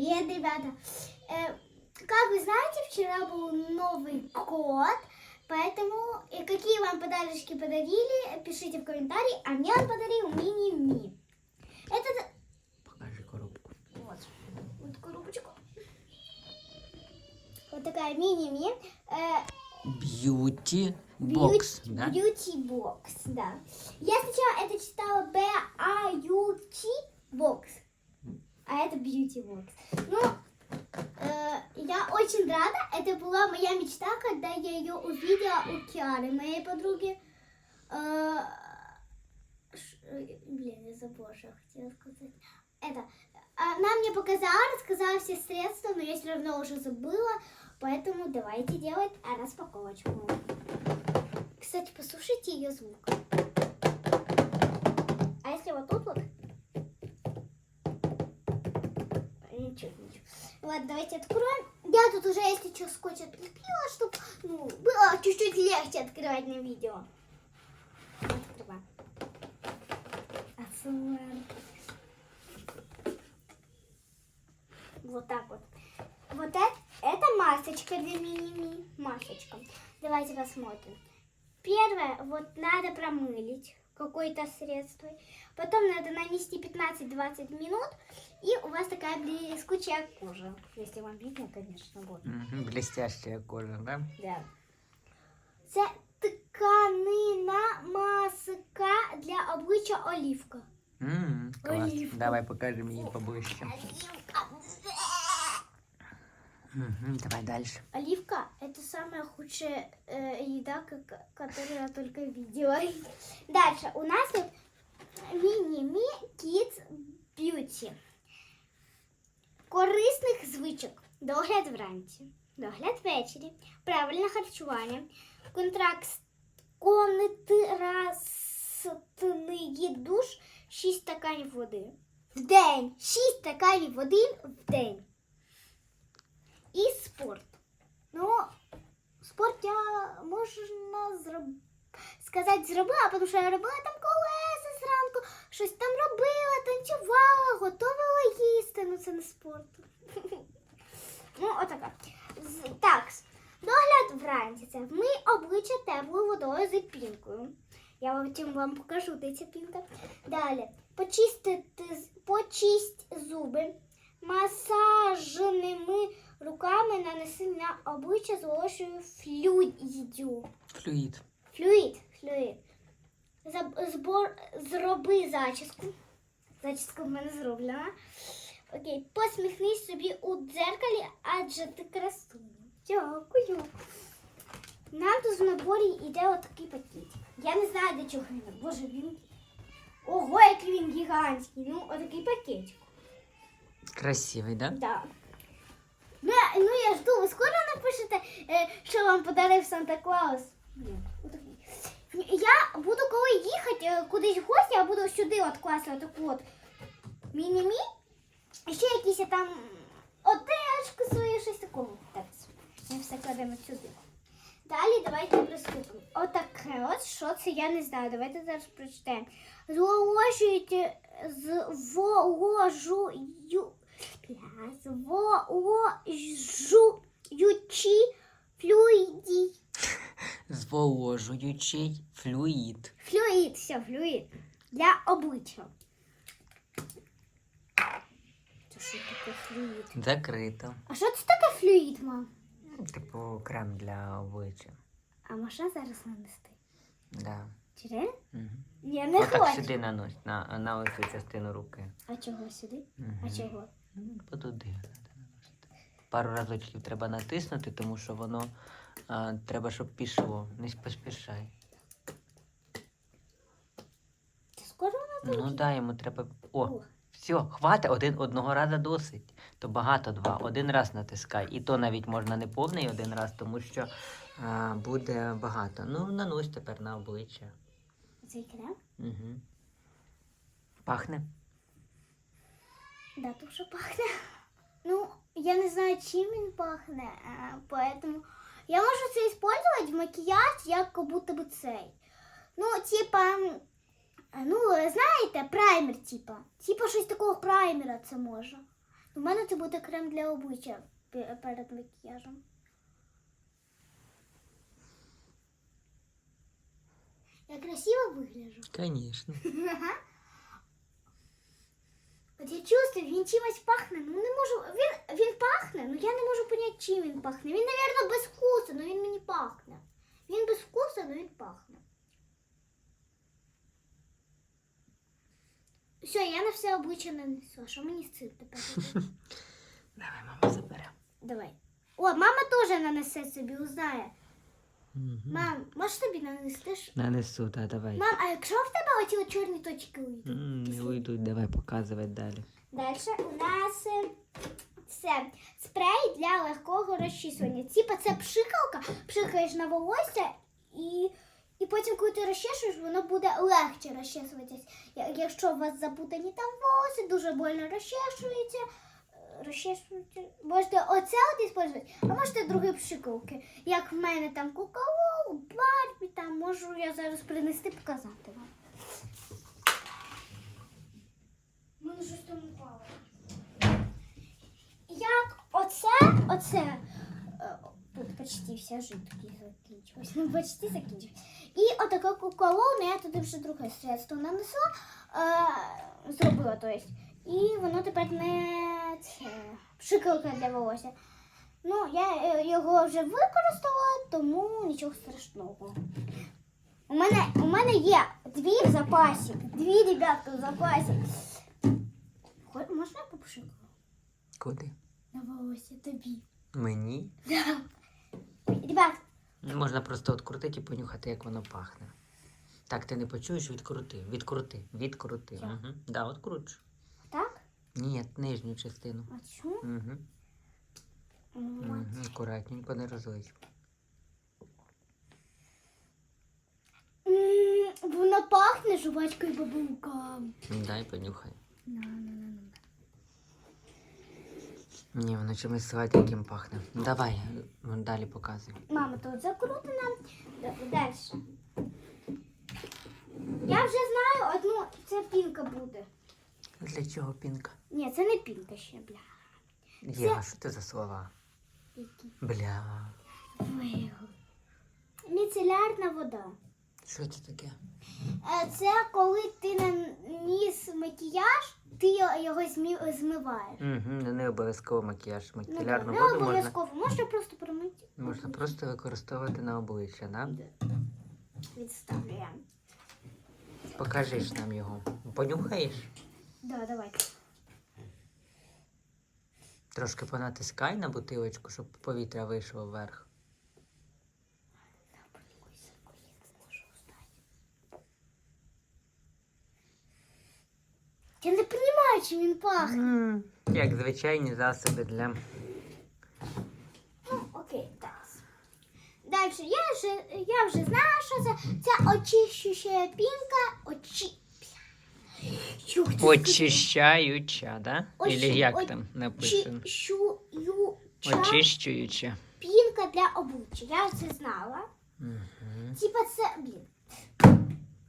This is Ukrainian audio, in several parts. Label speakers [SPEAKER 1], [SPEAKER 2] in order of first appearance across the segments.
[SPEAKER 1] Привет, ребята! Э, как вы знаете, вчера был Новый год, поэтому э, какие вам подарочки подарили, пишите в комментарии, а мне он подарил мини-ми. Это
[SPEAKER 2] Покажи коробку.
[SPEAKER 1] вот, вот коробочку. Вот такая мини-ми. Э,
[SPEAKER 2] Б'юті бокс,
[SPEAKER 1] Бьюти-
[SPEAKER 2] да?
[SPEAKER 1] Beauty Box, да. Я сначала это читала Beauty Box. Ну, э, я очень рада. Это была моя мечта, когда я ее увидела у Киары, моей подруги. Э, ш- э, блин, я забыла, что я хотела сказать. Это, она мне показала, рассказала все средства, но я все равно уже забыла. Поэтому давайте делать распаковочку. Кстати, послушайте ее звук. Ладно, давайте откроем. Я тут уже, если что, скотч отлепила, чтобы ну, было чуть-чуть легче открывать на видео. Открываем. Отсылаем. Вот так вот. Вот это, это масочка для мини-ми. Масочка. Давайте посмотрим. Первое, вот надо промылить какое-то средство. Потом надо нанести 15-20 минут. И у вас такая блескучая кожа. Если вам видно, конечно, вот.
[SPEAKER 2] Мгм, Блестящая кожа, да?
[SPEAKER 1] Да. Це тканина маска для обличчя олівка.
[SPEAKER 2] М, Клас.
[SPEAKER 1] Олівка.
[SPEAKER 2] Давай покажемо її поближче.
[SPEAKER 1] Оливка.
[SPEAKER 2] Мгм, Давай далі.
[SPEAKER 1] Оливка – это самая худшая э, еда, как- которую я только видела. Дальше у нас тут мини-ми Kids Beauty. Корисних звичок. Догляд вранці, догляд ввечері, правильне харчування, контракт контрастний душ, 6 стаканів води. В день. 6 стаканів води в день. І спорт. Ну, спорт я можна зроб... сказати зробила, тому що я робила там колеса зранку, щось там робила, танцювала, готувала їсти. Ну це не спорт. Ну, отака. Так, догляд вранці. Це вмий обличчя теплою водою з пінкою. Я потім вам покажу, де ця пінка. Далі. Почистити, почисть зуби масажними руками нанеси на обличчя золошою флюїдю.
[SPEAKER 2] Флюїд.
[SPEAKER 1] Флюїд, флюїд. Збор, зроби зачіску. Зачіска в мене зроблена. Окей, посміхнись собі у дзеркалі, адже ти красуня. Дякую. Нам тут в наборі йде отакий пакетик. Я не знаю, для чого він. Боже, він. Ого, який він гігантський. Ну, отакий пакетик.
[SPEAKER 2] Красивий, да?
[SPEAKER 1] Да. Ну, я- ну я жду, ви скоро напишете, е, що вам подарив Санта Клаус. Я буду, коли їхати е, кудись в гості, я буду сюди от класти отаку от міні-мі. І ще якісь там одежку свою, щось такого. Так, ми все кладемо сюди. Далі давайте приступимо. Отаке от, що це, я не знаю. Давайте зараз прочитаємо. Зволожуйте, зволожую, зволожуючи флюїді.
[SPEAKER 2] Зволожуючий флюїд.
[SPEAKER 1] Флюїд, все, флюїд. Для обличчя. Це що таке флюїд?
[SPEAKER 2] Закрито.
[SPEAKER 1] А що це таке флюїд, мам?
[SPEAKER 2] Типу крем для обличчя.
[SPEAKER 1] А можна зараз нанести?
[SPEAKER 2] Да.
[SPEAKER 1] Чи реально?
[SPEAKER 2] Угу.
[SPEAKER 1] Я не
[SPEAKER 2] Отак
[SPEAKER 1] хочу.
[SPEAKER 2] сюди нанось, на, на оцю частину руки.
[SPEAKER 1] А чого сюди?
[SPEAKER 2] Мгм.
[SPEAKER 1] А чого?
[SPEAKER 2] Ну, Потуди. Пару разочків треба натиснути, тому що воно а, треба, щоб пішло. Не поспішай.
[SPEAKER 1] Це скоро вона
[SPEAKER 2] Ну да, йому треба. О,
[SPEAKER 1] О.
[SPEAKER 2] все, хватить, один одного разу досить. То багато два. Один раз натискай. І то навіть можна не повний один раз, тому що а, буде багато. Ну, нанось тепер на обличчя.
[SPEAKER 1] Цей крем?
[SPEAKER 2] Угу. Пахне.
[SPEAKER 1] Да, дуже пахне. Ну, я не знаю, чим він пахне, поэтому я можу це использовать в макіяж, як как будто би цей. Ну, типа, ну, знаєте, праймер, типа. Типа щось такого праймера це може. У мене це буде крем для обличчя перед макіяжем. Я красиво вигляджу.
[SPEAKER 2] Звісно.
[SPEAKER 1] От я чувствую, він чимось пахне. Ну не можу. Він, він пахне, але я не можу поняти, чим він пахне. Він, мабуть, без вкусу, але він мені пахне. Він без вкусу, але він пахне. Все, я на все обличчя нанесу. Що мені з цим тепер робити?
[SPEAKER 2] Давай, мама забере.
[SPEAKER 1] Давай. О, мама теж нанесе собі, узнає.
[SPEAKER 2] Мгм.
[SPEAKER 1] Мам, можеш тобі нанести? ж?
[SPEAKER 2] Нанесу, та давай.
[SPEAKER 1] Мам, а якщо в тебе оці от чорні точки уйдуть?
[SPEAKER 2] М, Не давай показувати далі.
[SPEAKER 1] Далі у нас е, це спрей для легкого розчісування. Типа це пшикалка, пшикаєш на волосся і, і потім, коли ти розчешуєш, воно буде легше розчесуватись. Якщо у вас запутані там волоси, дуже больно розчешується. е, Розчешується. Можете оце от использувати, а можете другі пшикалки. Як в мене там куколу, барбі, там можу я зараз принести показати вам. У мене щось там упало. Як оце, оце. е, Тут почти вся жидкість закінчилась. Ну, почти закінчилась. І отака куколону я туди вже друге средство нанесла, е, зробила, то есть. І воно тепер не це, пшикалка для волосся. Ну, я е, його вже використала, тому нічого страшного. У мене, у мене є дві в запасі. Дві ребятки в запасі. Можна я попшикаю?
[SPEAKER 2] Куди?
[SPEAKER 1] На волосся тобі.
[SPEAKER 2] Мені?
[SPEAKER 1] Ребят,
[SPEAKER 2] Можна просто открутити і понюхати, як воно пахне. Так, ти не почуєш, відкрути. Відкрути. Відкрути.
[SPEAKER 1] Як?
[SPEAKER 2] Угу. Да, откручу.
[SPEAKER 1] так?
[SPEAKER 2] Ні, нижню частину.
[SPEAKER 1] А цю?
[SPEAKER 2] Угу. Угу. Акуратненько, не розлить.
[SPEAKER 1] М, Вона пахне жувачкою бабунка.
[SPEAKER 2] Дай понюхай.
[SPEAKER 1] На, на.
[SPEAKER 2] Ні, воно чимось сладеньким пахне. Давай, далі показуй.
[SPEAKER 1] Мама тут закрутена. Далі. Я вже знаю одну, це пінка буде.
[SPEAKER 2] Для чого пінка?
[SPEAKER 1] Ні, це не пінка ще, бля.
[SPEAKER 2] Єва, що ти за слова?
[SPEAKER 1] Які?
[SPEAKER 2] Бля.
[SPEAKER 1] Ой. Міцелярна вода.
[SPEAKER 2] Що це таке?
[SPEAKER 1] Е, Це коли ти наніс макіяж, ти його- змиваєш.
[SPEAKER 2] Угу, не обов'язково макіяж.
[SPEAKER 1] Ну,
[SPEAKER 2] Макілярну
[SPEAKER 1] не
[SPEAKER 2] воду можна,
[SPEAKER 1] обов'язково, можна просто промити.
[SPEAKER 2] можна просто використовувати на обличчя, да?
[SPEAKER 1] Відставляємо.
[SPEAKER 2] Покажеш нам його. Понюхаєш?
[SPEAKER 1] Да, давай.
[SPEAKER 2] Трошки понатискай на бутилочку, щоб повітря вийшло вверх.
[SPEAKER 1] Я не розумію, чим він пахне.
[SPEAKER 2] М, Як звичайні засоби для.
[SPEAKER 1] Ну, окей, так. Далі, я вже, я вже знаю, що це. Це очищуща пінка. Очі... Юх, це
[SPEAKER 2] Очищаюча, да?
[SPEAKER 1] Очі-
[SPEAKER 2] Или як там написано?
[SPEAKER 1] Очищуюча
[SPEAKER 2] Очищуюча.
[SPEAKER 1] пінка для обличчя. Я це знала.
[SPEAKER 2] Угу.
[SPEAKER 1] Типа це, блін.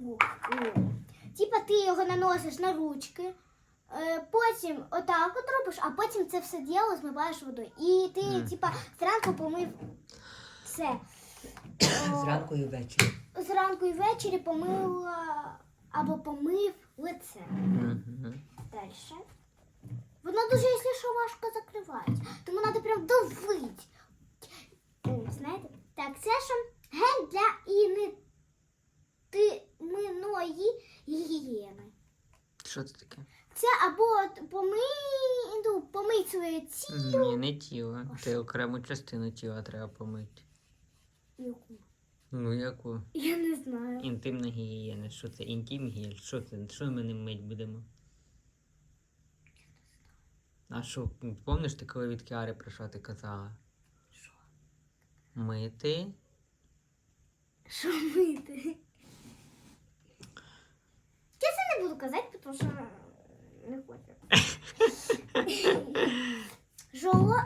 [SPEAKER 1] О, о. Типа ти його наносиш на ручки, е, потім отак от робиш, а потім це все діло змиваєш водою. І ти,
[SPEAKER 2] mm.
[SPEAKER 1] типа, зранку помив це.
[SPEAKER 2] Зранку і ввечері.
[SPEAKER 1] зранку і ввечері помила або помив лице.
[SPEAKER 2] Угу.
[SPEAKER 1] Далі. Воно дуже, якщо що, важко закривається. Тому треба прям давити. О, Знаєте? Так, це що гель для інтимної гігієни.
[SPEAKER 2] Що це таке?
[SPEAKER 1] Це або от помий, ну, помий своє тіло.
[SPEAKER 2] Ні, не тіло. Ти окрему частину тіла треба помити.
[SPEAKER 1] Яку?
[SPEAKER 2] Ну, яку?
[SPEAKER 1] Я не знаю.
[SPEAKER 2] Інтимна гігієна. Що це? Інтим гель? Що це? Що ми ним мить будемо? А що, пам'ятаєш ти, коли від Кіари прийшла, ти казала?
[SPEAKER 1] Що?
[SPEAKER 2] Мити.
[SPEAKER 1] Що мити? Я це не буду казати, тому що не хочу. Жоло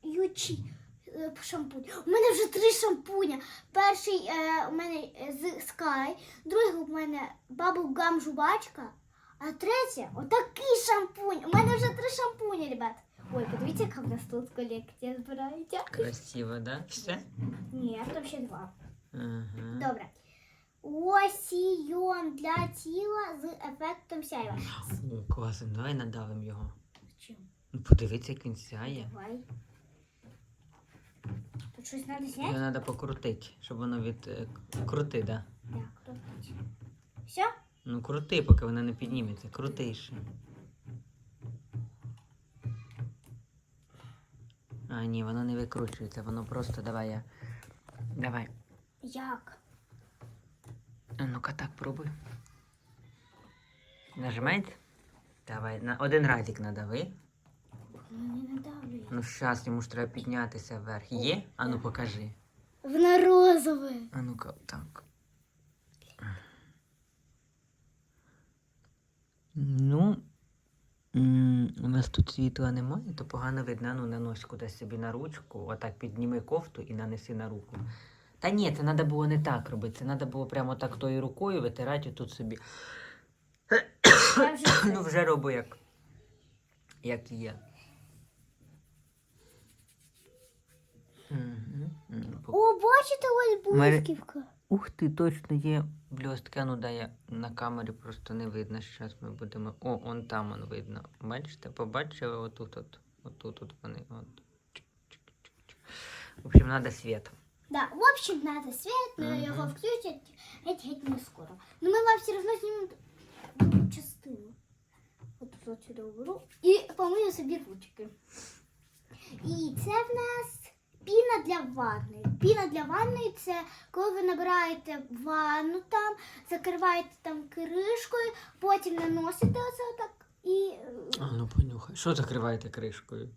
[SPEAKER 1] зволожуючий е, шампунь. У мене вже три шампуня. Перший е, у мене е, з Sky, другий у мене Bubble Gum жувачка, А третє, отакий шампунь. У мене вже три шампуні, ребят. Ой, подивіться, яка в нас тут колекція збирається.
[SPEAKER 2] Красиво, да? Все?
[SPEAKER 1] Ні, там ще два.
[SPEAKER 2] Ага.
[SPEAKER 1] Добре. Лосійон для тіла з ефектом сяйва.
[SPEAKER 2] О, класно, давай надавим його.
[SPEAKER 1] Чим?
[SPEAKER 2] Ну, подивіться, як він сяє.
[SPEAKER 1] Давай. Тут щось треба
[SPEAKER 2] Його
[SPEAKER 1] зняти?
[SPEAKER 2] треба покрутити, щоб воно від. е, Крути, да.
[SPEAKER 1] Так, крутить. Все?
[SPEAKER 2] Ну крути, поки воно не підніметься. Крутиш. А, ні, воно не викручується, воно просто давай я. Давай.
[SPEAKER 1] Як?
[SPEAKER 2] А Ну-ка так пробуй. Нажимається? Давай, на один разик надави.
[SPEAKER 1] Ну, не.
[SPEAKER 2] Ну щас йому ж треба піднятися вверх. Є? А ну покажи.
[SPEAKER 1] Вона розове.
[SPEAKER 2] А ну-ка, так. Ну, у нас тут світла немає, то погано видно. Ну, нанось кудись собі на ручку, отак підніми кофту і нанеси на руку. Та ні, це треба було не так робити. Це треба було прямо так тою рукою витирати тут собі.
[SPEAKER 1] Вже
[SPEAKER 2] Ну, вже роби як, як є. По-
[SPEAKER 1] О, бачите, ось блисківка.
[SPEAKER 2] Ух ти, точно є блістка. Ну да, я на камері просто не видно. Зараз ми будемо. О, он там он видно. Бачите, побачили отут от. Отут от вони. От. В общем, треба світ.
[SPEAKER 1] Да, в общем, надо свет, но
[SPEAKER 2] Мгм.
[SPEAKER 1] його включать геть геть не скоро. Но ми вам все одно знімемо частину. От тут отсюди уберу. І помию собі ручки. І це в нас піна для ванни. Піна для ванни це коли ви набираєте ванну там, закриваєте там кришкою, потім наносите оце так і. е,
[SPEAKER 2] А ну понюхай. Що закриваєте кришкою?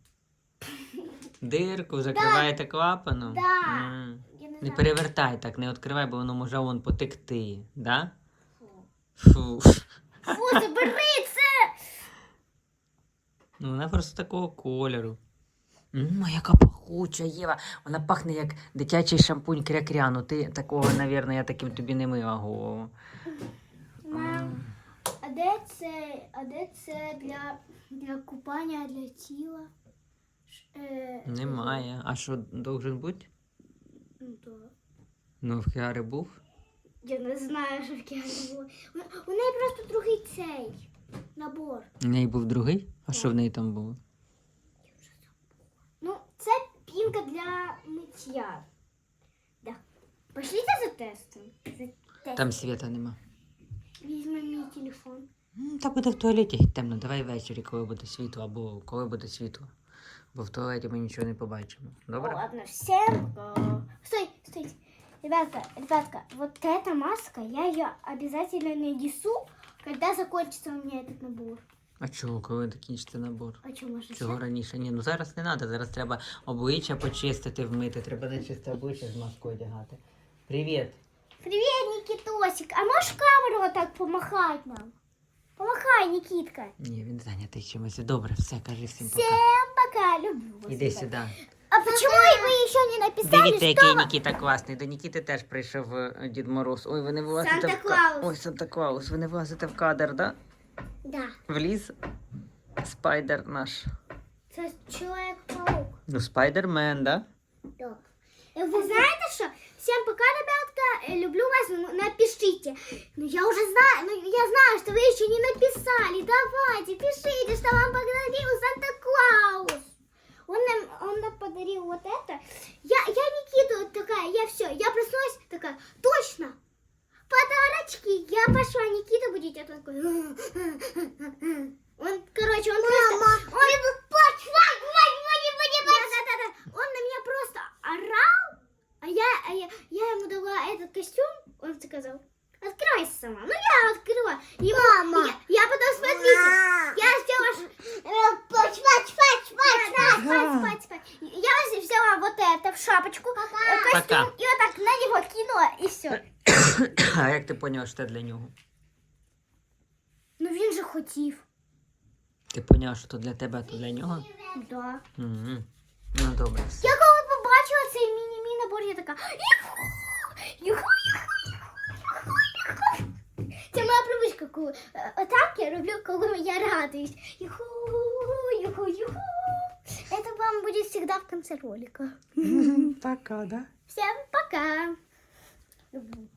[SPEAKER 2] Дирку закриваєте клапаном?
[SPEAKER 1] Да.
[SPEAKER 2] М.
[SPEAKER 1] Я не
[SPEAKER 2] Не
[SPEAKER 1] знаю.
[SPEAKER 2] перевертай так, не відкривай, бо воно може вон потекти. Да?
[SPEAKER 1] Фу.
[SPEAKER 2] Фу.
[SPEAKER 1] Забери це!
[SPEAKER 2] Ну, вона просто такого кольору. М, а яка пахуча Єва. Вона пахне як дитячий шампунь крякряну. Ти такого, навірно, я таким тобі не мила голову.
[SPEAKER 1] Мам, а де це, а де це для, для купання, для тіла? Е,
[SPEAKER 2] Немає. А що должен бути?
[SPEAKER 1] Ну, то,
[SPEAKER 2] Ну, в Кіари був.
[SPEAKER 1] я не знаю, що в Кіані було. У, неї просто другий цей набор.
[SPEAKER 2] У неї був другий? А що в неї там було?
[SPEAKER 1] Ну, це пінка для миття. Да. Пошліть за тестом. За.
[SPEAKER 2] Там світа нема.
[SPEAKER 1] Візьми мій телефон.
[SPEAKER 2] Та буде в туалеті темно. Давай ввечері, коли буде світло, або коли буде світло. Бо в туалеті ми нічого не побачимо. Добре?
[SPEAKER 1] Ладно, всем пока. Стой, стой. Ребятка, ребятка, вот эта маска, я ее обязательно нанесу, когда закончится у меня этот набор.
[SPEAKER 2] А чого, коли закінчиться набор?
[SPEAKER 1] А что, может,
[SPEAKER 2] Чого раніше? Ні, ну зараз не треба. Зараз треба обличчя почистити, вмити. Треба на чисте обличчя з маскою одягати. Привіт!
[SPEAKER 1] Привет, Никитосик. А можешь камеру вот так помахать нам? Помахай, Никитка.
[SPEAKER 2] Ні, він зайнятий чимось. Добре, все, кажи всім пока.
[SPEAKER 1] Всем пока, люблю вас.
[SPEAKER 2] Іди
[SPEAKER 1] ребят.
[SPEAKER 2] сюди.
[SPEAKER 1] А почему вы еще не написали,
[SPEAKER 2] Дивіться,
[SPEAKER 1] что...
[SPEAKER 2] який Нікіта класний. До Нікіти теж прийшов е, Дід Мороз. Ой, ви не влазите в
[SPEAKER 1] Санта-Клаус.
[SPEAKER 2] кадр. Ой, Санта-Клаус, ви не влазите в кадр, да?
[SPEAKER 1] Да,
[SPEAKER 2] В ліс. Спайдер наш.
[SPEAKER 1] это Человек-паук.
[SPEAKER 2] Ну, спайдермен, да?
[SPEAKER 1] Так. Э, Вы знаете что? Всем пока, ребятка. Э, Люблю вас. Ну, Напишите. Ну, я уже знаю, ну, я знаю, что вы еще не написали. Давайте, пишите, что вам подарил Санта-Клаус. Он нам, он нам подарил вот это. Я, я Никиту такая, я все, я проснулась такая, точно, подарочки. Я пошла, Никита будет, я такой.
[SPEAKER 2] Поняв, що це для нього?
[SPEAKER 1] Ну, він же хотів.
[SPEAKER 2] Ти поняв, що то для тебе, а то для нього?
[SPEAKER 1] Да.
[SPEAKER 2] Мгм. Ну добре. все.
[SPEAKER 1] Я коли побачила цей міні-мі набор, я така. Це моя привичка, коли е, отак я роблю, коли я радуюсь. Юху, юху, юху. Это вам будет всегда в конце ролика.
[SPEAKER 2] Пока, да?
[SPEAKER 1] Всем пока. Люблю.